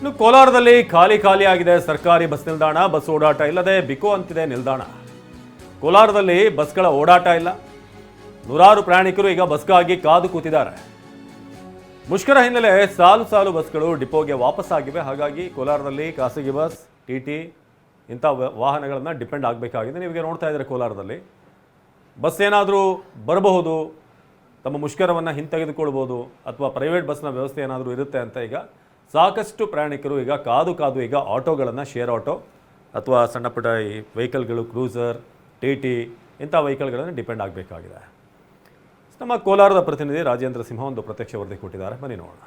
ಇನ್ನು ಕೋಲಾರದಲ್ಲಿ ಖಾಲಿ ಖಾಲಿ ಆಗಿದೆ ಸರ್ಕಾರಿ ಬಸ್ ನಿಲ್ದಾಣ, ಬಸ್ ಓಡಾಟ ಇಲ್ಲದೆ ಬಿಕೋ ಅಂತಿದೆ ನಿಲ್ದಾಣ. ಕೋಲಾರದಲ್ಲಿ ಬಸ್ಗಳ ಓಡಾಟ ಇಲ್ಲ. ನೂರಾರು ಪ್ರಯಾಣಿಕರು ಈಗ ಬಸ್ಗಾಗಿ ಕಾದು ಕೂತಿದ್ದಾರೆ. ಮುಷ್ಕರ ಹಿನ್ನೆಲೆ ಸಾಲು ಸಾಲು ಬಸ್ಗಳು ಡಿಪೋಗೆ ವಾಪಸ್ ಆಗಿವೆ ಹಾಗಾಗಿ ಕೋಲಾರದಲ್ಲಿ ಖಾಸಗಿ ಬಸ್, ಟಿ ಟಿ ಇಂಥ ವಾಹನಗಳನ್ನು ಡಿಪೆಂಡ್ ಆಗಬೇಕಾಗಿದೆ. ನೀವೀಗ ನೋಡ್ತಾ ಇದ್ದಾರೆ ಕೋಲಾರದಲ್ಲಿ. ಬಸ್ ಏನಾದರೂ ಬರಬಹುದು, ತಮ್ಮ ಮುಷ್ಕರವನ್ನು ಹಿಂತೆಗೆದುಕೊಳ್ಬೋದು, ಅಥವಾ ಪ್ರೈವೇಟ್ ಬಸ್ನ ವ್ಯವಸ್ಥೆ ಏನಾದರೂ ಇರುತ್ತೆ ಅಂತ ಈಗ ಸಾಕಷ್ಟು ಪ್ರಯಾಣಿಕರು ಈಗ ಕಾದು ಕಾದು ಈಗ ಆಟೋಗಳನ್ನು ಶೇರ್ ಆಟೋ ಅಥವಾ ಸಣ್ಣ ಪುಟ್ಟ ಈ ವೆಹಿಕಲ್ಗಳು ಕ್ರೂಸರ್ ಟಿ ಟಿ ಇಂಥ ವೆಹಿಕಲ್ಗಳನ್ನು ಡಿಪೆಂಡ್ ಆಗಬೇಕಾಗಿದೆ. ನಮ್ಮ ಕೋಲಾರದ ಪ್ರತಿನಿಧಿ ರಾಜೇಂದ್ರ ಸಿಂಹ ಒಂದು ಪ್ರತ್ಯಕ್ಷ ವರದಿ ಕೊಟ್ಟಿದ್ದಾರೆ. ಬನ್ನಿ ನೋಡೋಣ.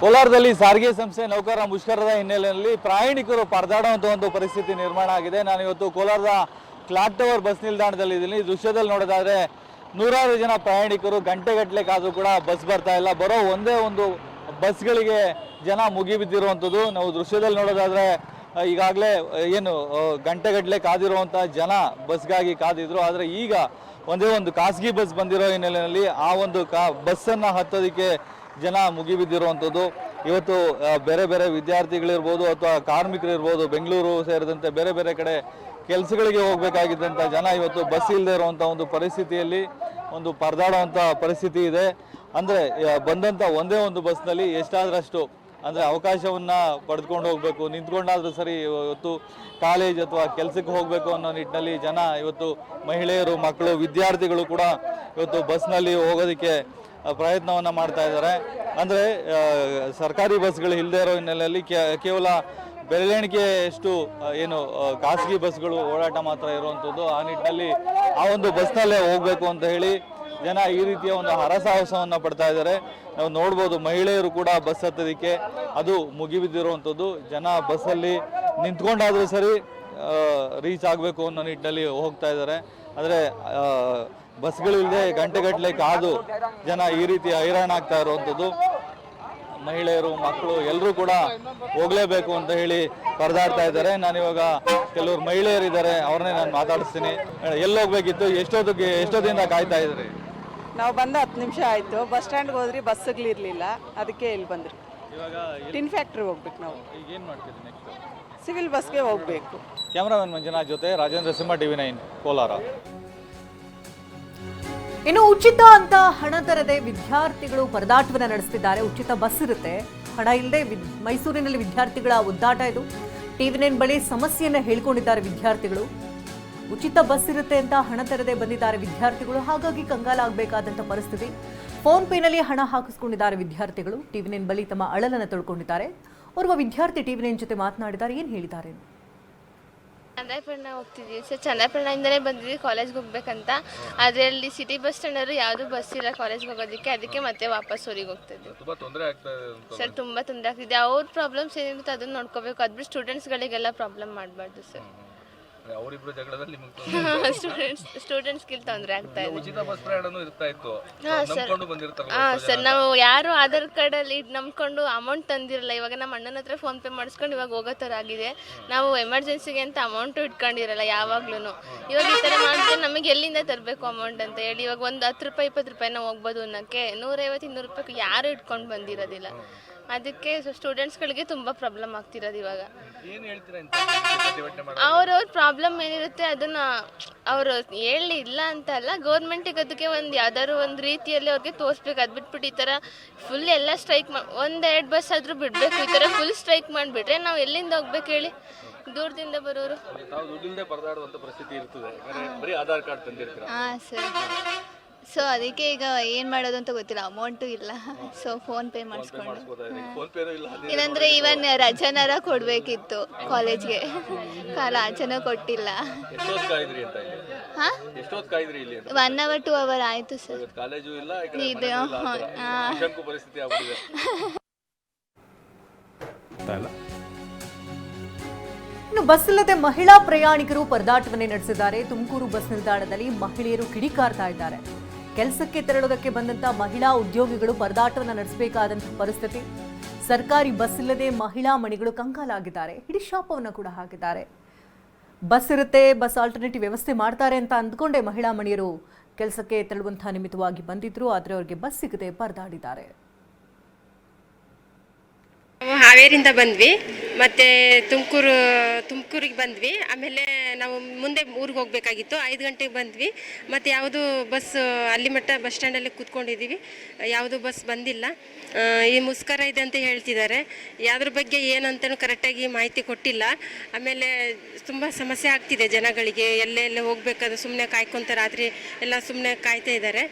ಕೋಲಾರದಲ್ಲಿ ಸಾರಿಗೆ ಸಂಸ್ಥೆ ನೌಕರರ ಮುಷ್ಕರದ ಹಿನ್ನೆಲೆಯಲ್ಲಿ ಪ್ರಯಾಣಿಕರು ಪರದಾಡುವಂಥ ಒಂದು ಪರಿಸ್ಥಿತಿ ನಿರ್ಮಾಣ ಆಗಿದೆ. ನಾನು ಇವತ್ತು ಕೋಲಾರದ ಕ್ಲಾಕ್ ಟವರ್ ಬಸ್ ನಿಲ್ದಾಣದಲ್ಲಿ ಇದ್ದೀನಿ. ದೃಶ್ಯದಲ್ಲಿ ನೋಡೋದಾದ್ರೆ ನೂರಾರು ಜನ ಪ್ರಯಾಣಿಕರು ಗಂಟೆಗಟ್ಟಲೆ ಕಾದು ಕೂಡ ಬಸ್ ಬರ್ತಾ ಇಲ್ಲ. ಬರೋ ಒಂದೇ ಒಂದು ಬಸ್ಗಳಿಗೆ ಜನ ಮುಗಿಬಿದ್ದಿರುವಂಥದ್ದು. ನಾವು ದೃಶ್ಯದಲ್ಲಿ ನೋಡೋದಾದರೆ ಈಗಾಗಲೇ ಏನು ಗಂಟೆಗಟ್ಟಲೆ ಕಾದಿರುವಂಥ ಜನ ಬಸ್ಗಾಗಿ ಕಾದಿದ್ರು. ಆದರೆ ಈಗ ಒಂದೇ ಒಂದು ಖಾಸಗಿ ಬಸ್ ಬಂದಿರೋ ಹಿನ್ನೆಲೆಯಲ್ಲಿ ಆ ಒಂದು ಕಾ, ಬಸ್ಸನ್ನು ಹತ್ತೋದಕ್ಕೆ ಜನ ಮುಗಿಬಿದ್ದಿರುವಂಥದ್ದು. ಇವತ್ತು ಬೇರೆ ಬೇರೆ ವಿದ್ಯಾರ್ಥಿಗಳಿರ್ಬೋದು ಅಥವಾ ಕಾರ್ಮಿಕರಿರ್ಬೋದು, ಬೆಂಗಳೂರು ಸೇರಿದಂತೆ ಬೇರೆ ಬೇರೆ ಕಡೆ ಕೆಲಸಗಳಿಗೆ ಹೋಗಬೇಕಾಗಿದ್ದಂಥ ಜನ ಇವತ್ತು ಬಸ್ ಇಲ್ಲದೆ ಇರುವಂಥ ಒಂದು ಪರಿಸ್ಥಿತಿಯಲ್ಲಿ, ಒಂದು ಪರದಾಡುವಂಥ ಪರಿಸ್ಥಿತಿ ಇದೆ. ಅಂದರೆ ಬಂದಂಥ ಒಂದೇ ಒಂದು ಬಸ್ನಲ್ಲಿ ಎಷ್ಟಾದ್ರಷ್ಟು, ಅಂದರೆ ಅವಕಾಶವನ್ನು ಪಡೆದುಕೊಂಡು ಹೋಗಬೇಕು, ನಿಂತ್ಕೊಂಡಾದ್ರೂ ಸರಿ ಇವತ್ತು ಕಾಲೇಜ್ ಅಥವಾ ಕೆಲಸಕ್ಕೆ ಹೋಗಬೇಕು ಅನ್ನೋ ನಿಟ್ಟಿನಲ್ಲಿ ಜನ ಇವತ್ತು ಮಹಿಳೆಯರು, ಮಕ್ಕಳು, ವಿದ್ಯಾರ್ಥಿಗಳು ಕೂಡ ಇವತ್ತು ಬಸ್ನಲ್ಲಿ ಹೋಗೋದಕ್ಕೆ ಪ್ರಯತ್ನವನ್ನು ಮಾಡ್ತಾ ಇದ್ದಾರೆ. ಅಂದರೆ ಸರ್ಕಾರಿ ಬಸ್ಗಳು ಇಲ್ಲದೆ ಇರೋ ಹಿನ್ನೆಲೆಯಲ್ಲಿ ಕೇವಲ ಬೆರಳೆಣಿಕೆಯಷ್ಟು ಏನು ಖಾಸಗಿ ಬಸ್ಗಳು ಓಡಾಟ ಮಾತ್ರ ಇರುವಂಥದ್ದು ಆ ನಿಟ್ಟಿನಲ್ಲಿ ಆ ಒಂದು ಬಸ್ನಲ್ಲೇ ಹೋಗಬೇಕು ಅಂತ ಹೇಳಿ ಜನ ಈ ರೀತಿಯ ಒಂದು ಹರಸಾಹಸವನ್ನು ಪಡ್ತಾ ಇದ್ದಾರೆ. ನಾವು ನೋಡ್ಬೋದು ಮಹಿಳೆಯರು ಕೂಡ ಬಸ್ ಹತ್ತೋದಕ್ಕೆ ಅದು ಮುಗಿಬಿದ್ದಿರುವಂಥದ್ದು. ಜನ ಬಸ್ಸಲ್ಲಿ ನಿಂತ್ಕೊಂಡಾದರೂ ಸರಿ ರೀಚ್ ಆಗಬೇಕು ಅನ್ನೋ ನಿಟ್ಟಿನಲ್ಲಿ ಹೋಗ್ತಾ ಇದ್ದಾರೆ. ಆದರೆ ಬಸ್ಗಳಿಲ್ಲದೆ ಗಂಟೆಗಟ್ಟಲೆ ಕಾದು ಜನ ಈ ರೀತಿ ಹೈರಾಣ ಆಗ್ತಾ ಇರುವಂಥದ್ದು. ಮಹಿಳೆಯರು, ಮಕ್ಕಳು ಎಲ್ಲರೂ ಕೂಡ ಹೋಗ್ಲೇಬೇಕು ಅಂತ ಹೇಳಿ ಪರದಾಡ್ತಾ ಇದ್ದಾರೆ. ನಾನಿವಾಗ ಕೆಲವರು ಮಹಿಳೆಯರಿದ್ದಾರೆ, ಅವ್ರನ್ನೇ ನಾನು ಮಾತಾಡಿಸ್ತೀನಿ. ಎಲ್ಲಿ ಹೋಗ್ಬೇಕಿತ್ತು? ಎಷ್ಟೊತ್ತಿಗೆ, ಎಷ್ಟೊತ್ತಿಂದ ಕಾಯ್ತಾ ಇದ್ರಿ? ನಾವು ಬಂದು ಹತ್ತು ನಿಮಿಷ ಆಯಿತು. ಬಸ್ ಸ್ಟ್ಯಾಂಡ್ಗೆ ಹೋದ್ರಿ ಬಸ್ಸುಗಳಿರಲಿಲ್ಲ ಅದಕ್ಕೆ ಇಲ್ಲಿ ಬಂದ್ರಿ. ಇವಾಗ ಟಿನ್ ಫ್ಯಾಕ್ಟ್ರಿ ಹೋಗ್ಬೇಕು ನಾವು. ಈಗ ಏನು ಮಾಡ್ತೀರಿ ನೆಕ್ಸ್ಟ್ ಸಿವಿಲ್ ಬಸ್ಗೆ ಹೋಗಬೇಕು. ಕ್ಯಾಮ್ರಾಮನ್ ಮಂಜುನಾಥ್ ಜೊತೆ ರಾಜೇಂದ್ರ ಸಿಂಹ ಟಿವಿ ನೈನ್ ಕೋಲಾರ. ಇನ್ನು ಉಚಿತ ಅಂತ ಹಣ ತರದೆ ವಿದ್ಯಾರ್ಥಿಗಳು ಪರದಾಟವನ್ನು ನಡೆಸ್ತಿದ್ದಾರೆ. ಉಚಿತ ಬಸ್ ಇರುತ್ತೆ. ಹಣ ಇಲ್ಲದೆ ಮೈಸೂರಿನಲ್ಲಿ ವಿದ್ಯಾರ್ಥಿಗಳ ಒದ್ದಾಟ ಇದು. ಟಿವಿ ನೈನ್ ಬಳಿ ಸಮಸ್ಯೆಯನ್ನು ಹೇಳ್ಕೊಂಡಿದ್ದಾರೆ ವಿದ್ಯಾರ್ಥಿಗಳು. ಉಚಿತ ಬಸ್ ಇರುತ್ತೆ ಅಂತ ಹಣ ತೆರದೆ ಬಂದಿದ್ದಾರೆ ವಿದ್ಯಾರ್ಥಿಗಳು. ಹಾಗಾಗಿ ಕಂಗಾಲಾಗಬೇಕಾದಂಥ ಪರಿಸ್ಥಿತಿ. ಫೋನ್ ಪೇನಲ್ಲಿ ಹಣ ಹಾಕಿಸ್ಕೊಂಡಿದ್ದಾರೆ ವಿದ್ಯಾರ್ಥಿಗಳು. ಟಿವಿ ನೈನ್ ಬಳಿ ತಮ್ಮ ಅಳಲನ್ನು ತೊಳ್ಕೊಂಡಿದ್ದಾರೆ. ಓರ್ವ ವಿದ್ಯಾರ್ಥಿ ಟಿವಿ ನೈನ್ ಜೊತೆ ಮಾತನಾಡಿದ್ದಾರೆ. ಏನು ಹೇಳಿದ್ದಾರೆ? ಚಂದ್ರಾಯಪಟ್ಟಣ ಹೋಗ್ತಿದ್ದೀವಿ ಸರ್ ಚಂದ್ರಾಯಪಟ್ಟಣದಿಂದಲೇ ಬಂದಿದ್ವಿ. ಕಾಲೇಜ್ಗೆ ಹೋಗ್ಬೇಕಂತ. ಆದರೆ ಅಲ್ಲಿ ಸಿಟಿ ಬಸ್ ಸ್ಟ್ಯಾಂಡರು ಯಾವುದೂ ಬಸ್ ಇಲ್ಲ ಕಾಲೇಜ್ಗೆ ಹೋಗೋದಕ್ಕೆ. ಅದಕ್ಕೆ ಮತ್ತೆ ವಾಪಸ್ ಊರಿಗೆ ಹೋಗ್ತಿದ್ವಿ. ತುಂಬಾ ತೊಂದರೆ ಆಗ್ತಾ ಸರ್ ತುಂಬ ತೊಂದರೆ ಆಗ್ತಿದೆ. ಅವ್ರ ಪ್ರಾಬ್ಲಮ್ಸ್ ಏನಿರುತ್ತೆ ಅದನ್ನ ನೋಡ್ಕೋಬೇಕು. ಅದ್ಬಿಟ್ಟು ಸ್ಟೂಡೆಂಟ್ಸ್ಗಳಿಗೆಲ್ಲ ಪ್ರಾಬ್ಲಮ್ ಮಾಡಬಾರ್ದು ಸರ್. ಅವರಿಬ್ರು ಜಗಳದಲ್ಲಿ ನಿಮಗೆ ಸ್ಟೂಡೆಂಟ್ಸ್ ಸ್ಟೂಡೆಂಟ್ಸ್ಗೆ ತೊಂದರೆ ಆಗ್ತಾ ಇದೆ. ಉಚಿತ ಬಸ್ ಪ್ರಯಾಣನೂ ಇರ್ತಾ ಇತ್ತು. ನಂಬ್ಕೊಂಡು ಹಾಂ ಸರ್ ನಾವು ಯಾರು ಆಧಾರ್ ಕಾರ್ಡಲ್ಲಿ ನಂಬ್ಕೊಂಡು ಅಮೌಂಟ್ ತಂದಿರಲ್ಲ ಇವಾಗ ನಮ್ಮ ಅಣ್ಣನ ಹತ್ರ ಫೋನ್ ಪೇ ಮಾಡಿಸ್ಕೊಂಡು ಇವಾಗ ಹೋಗೋ ಥರ ಆಗಿದೆ. ನಾವು ಎಮರ್ಜೆನ್ಸಿಗೆ ಅಂತ ಅಮೌಂಟು ಇಟ್ಕೊಂಡಿರಲ್ಲ ಯಾವಾಗ್ಲೂ ಇವಾಗ ಈ ಥರ ಮಾಡಿದ್ರೆ ನಮಗೆ ಎಲ್ಲಿಂದ ತರಬೇಕು ಅಮೌಂಟ್ ಅಂತ ಹೇಳಿ ಇವಾಗ ಒಂದು ಹತ್ತು ರೂಪಾಯಿ ಇಪ್ಪತ್ತು ರೂಪಾಯಿನ ಹೋಗ್ಬೋದು ಅನ್ನೋಕ್ಕೆ ನೂರೈವತ್ತು ಇನ್ನೂರು ರೂಪಾಯಿ ಯಾರು ಇಟ್ಕೊಂಡು ಬಂದಿರೋದಿಲ್ಲ. ಅದಕ್ಕೆ ಸ್ಟೂಡೆಂಟ್ಸ್ಗಳಿಗೆ ತುಂಬ ಪ್ರಾಬ್ಲಮ್ ಆಗ್ತಿರೋದು ಇವಾಗ. ಅವ್ರವ್ರ ಪ್ರಾಬ್ಲಮ್ ಏನಿರುತ್ತೆ ಅದನ್ನ ಅವರು ಹೇಳಿ ಇಲ್ಲ ಅಂತ ಅಲ್ಲ ಗೌರ್ಮೆಂಟಿಗೆ ಅದಕ್ಕೆ ಒಂದು ಯಾವ್ದಾದ್ರು ಒಂದು ರೀತಿಯಲ್ಲಿ ಅವ್ರಿಗೆ ತೋರಿಸ್ಬೇಕು. ಅದು ಬಿಟ್ಬಿಟ್ಟು ಈ ಥರ ಫುಲ್ ಎಲ್ಲ ಸ್ಟ್ರೈಕ್ ಮಾ ಒಂದೆರಡು ಬಸ್ ಆದರೂ ಬಿಡಬೇಕು. ಈ ಥರ ಫುಲ್ ಸ್ಟ್ರೈಕ್ ಮಾಡಿಬಿಟ್ರೆ ನಾವು ಎಲ್ಲಿಂದ ಹೋಗ್ಬೇಕು ಹೇಳಿ? ದೂರದಿಂದ ಬರೋರು. ತಾವು ಪರದಾಡುವಂತ ಪರಿಸ್ಥಿತಿ ಇರ್ತದೆ. ಬರೀ ಆಧಾರ್ ಕಾರ್ಡ್ ತಂದಿರ್ತೀರಾ? ಹಾಂ ಸರ್. ಸೊ ಅದಕ್ಕೆ ಈಗ ಏನು ಮಾಡೋದು ಅಂತ ಗೊತ್ತಿಲ್ಲ. ಅಮೌಂಟು ಇಲ್ಲ. ಸೊ ಫೋನ್ ಪೇ ಮಾಡಿಸ್ಕೊಂಡು. ಫೋನ್ ಪೇನೂ ಇಲ್ಲ ಇಲ್ಲಾಂದರೆ ಇವನ್ ರಜಾನಾರ ಕೊಡಬೇಕಿತ್ತು ಕಾಲೇಜ್ಗೆ ಕೊಟ್ಟಿಲ್ಲ. ಎಷ್ಟೊತ್ತು ಕಾಯಿದ್ರಿ ಅಂತ ಇಲ್ಲಿ? ಹಾಂ? ಎಷ್ಟೊತ್ತು ಕಾಯಿದ್ರಿ ಇಲ್ಲಿ ಅಂತ? ಒನ್ ಅವರ್ ಟು ಅವರ್ ಆಯಿತು ಸರ್ ಇವತ್ತು ಕಾಲೇಜು ಇಲ್ಲ ಈ ಕಡೆ ಇದು ಮನೆಯೂ ಇಲ್ಲ, ಆ ಥರ. ಹಾಂ. ನಿಶಂಕು ಪರಿಸ್ಥಿತಿ ಆಗ್ಬಿಟ್ಟಿದೆ. ಆಗ್ತಾ ಇಲ್ಲ. ಇನ್ನು ಬಸ್ ಇಲ್ಲದೆ ಮಹಿಳಾ ಪ್ರಯಾಣಿಕರು ಪರದಾಟವನ್ನೇ ನಡೆಸಿದ್ದಾರೆ. ತುಮಕೂರು ಬಸ್ ನಿಲ್ದಾಣದಲ್ಲಿ ಮಹಿಳೆಯರು ಕಿಡಿಕಾರ್ತಾ ಇದ್ದಾರೆ. ಕೆಲಸಕ್ಕೆ ತೆರಳೋದಕ್ಕೆ ಬಂದಂತ ಮಹಿಳಾ ಉದ್ಯೋಗಿಗಳು ಪರದಾಟವನ್ನು ನಡೆಸಬೇಕಾದಂತಹ ಪರಿಸ್ಥಿತಿ. ಸರ್ಕಾರಿ ಬಸ್ ಇಲ್ಲದೆ ಮಹಿಳಾ ಮಣಿಗಳು ಕಂಗಾಲಾಗಿದ್ದಾರೆ. ಇಡೀ ಶಾಪವನ್ನು ಕೂಡ ಹಾಕಿದ್ದಾರೆ. ಬಸ್ ಇರುತ್ತೆ, ಬಸ್ ಆಲ್ಟರ್ನೇಟಿವ್ ವ್ಯವಸ್ಥೆ ಮಾಡ್ತಾರೆ ಅಂತ ಅಂದ್ಕೊಂಡೇ ಮಹಿಳಾ ಮಣಿಯರು ಕೆಲಸಕ್ಕೆ ತೆರಳುವಂತಹ ನಿಮಿತ್ತವಾಗಿ ಬಂದಿದ್ರು, ಆದರೆ ಅವರಿಗೆ ಬಸ್ ಸಿಗದೆ ಪರದಾಡಿದ್ದಾರೆ. ಹಾಗೆ ಹಾವೇರಿಂದ ಬಂದ್ವಿ. ಮತ್ತೆ ತುಮಕೂರು, ತುಮಕೂರಿಗೆ ಬಂದ್ವಿ. ಆಮೇಲೆ ನಾವು ಮುಂದೆ ಊರಿಗೆ ಹೋಗ್ಬೇಕಾಗಿತ್ತು. ಐದು ಗಂಟೆಗೆ ಬಂದ್ವಿ. ಮತ್ತು ಯಾವುದು ಬಸ್, ಅಲ್ಲಿ ಮಟ್ಟ ಬಸ್ ಸ್ಟ್ಯಾಂಡಲ್ಲಿ ಕೂತ್ಕೊಂಡಿದ್ದೀವಿ. ಯಾವುದು ಬಸ್ ಬಂದಿಲ್ಲ. ಈ ಮುಸ್ಕರ ಇದೆ ಅಂತ ಹೇಳ್ತಿದ್ದಾರೆ. ಯಾವ್ದ್ರ ಬಗ್ಗೆ ಏನಂತನೂ ಕರೆಕ್ಟಾಗಿ ಮಾಹಿತಿ ಕೊಟ್ಟಿಲ್ಲ. ಆಮೇಲೆ ತುಂಬ ಸಮಸ್ಯೆ ಆಗ್ತಿದೆ ಜನಗಳಿಗೆ. ಎಲ್ಲೆಲ್ಲ ಹೋಗ್ಬೇಕಾದ್ರೆ ಸುಮ್ಮನೆ ಕಾಯ್ಕೊಂತ ರಾತ್ರಿ ಎಲ್ಲ ಸುಮ್ಮನೆ ಕಾಯ್ತಾ ಇದ್ದಾರೆ.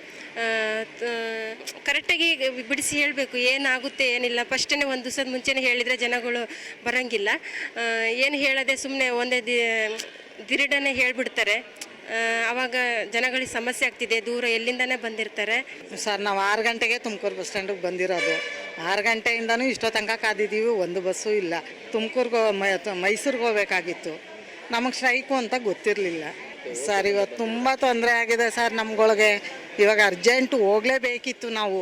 ಕರೆಕ್ಟಾಗಿ ಬಿಡಿಸಿ ಹೇಳಬೇಕು. ಏನಾಗುತ್ತೆ, ಏನಿಲ್ಲ. ಫಸ್ಟೇ ಒಂದು ದಿವಸದ ಮುಂಚೆನೇ ಹೇಳಿದರೆ ಜನಗಳು ಬರೋಂಗಿಲ್ಲ. ಏನು ಹೇಳದೆ ಸುಮ್ಮನೆ ಒಂದೇ ದಿ, ದಿರಿಡನೆ ಹೇಳಿಬಿಡ್ತಾರೆ. ಆವಾಗ ಜನಗಳಿಗೆ ಸಮಸ್ಯೆ ಆಗ್ತಿದೆ, ದೂರ ಎಲ್ಲಿಂದನೇ ಬಂದಿರ್ತಾರೆ. ಸರ್, ನಾವು ಆರು ಗಂಟೆಗೆ ತುಮಕೂರು ಬಸ್ ಸ್ಟ್ಯಾಂಡಿಗೆ ಬಂದಿರೋದು. ಆರು ಗಂಟೆಯಿಂದನೂ ಇಷ್ಟೋ ತನಕ ಕಾದಿದ್ದೀವಿ, ಒಂದು ಬಸ್ಸು ಇಲ್ಲ. ತುಮಕೂರ್ಗೆ ಮೈಸೂರಿಗೆ ಹೋಗ್ಬೇಕಾಗಿತ್ತು. ನಮಗೆ ಸ್ಟ್ರೈಕು ಅಂತ ಗೊತ್ತಿರಲಿಲ್ಲ. ಸರ್ ಇವತ್ತು ತುಂಬ ತೊಂದರೆ ಆಗಿದೆ ಸರ್ ನಮ್ಗಳಿಗೆ. ಇವಾಗ ಅರ್ಜೆಂಟು ಹೋಗಲೇಬೇಕಿತ್ತು ನಾವು.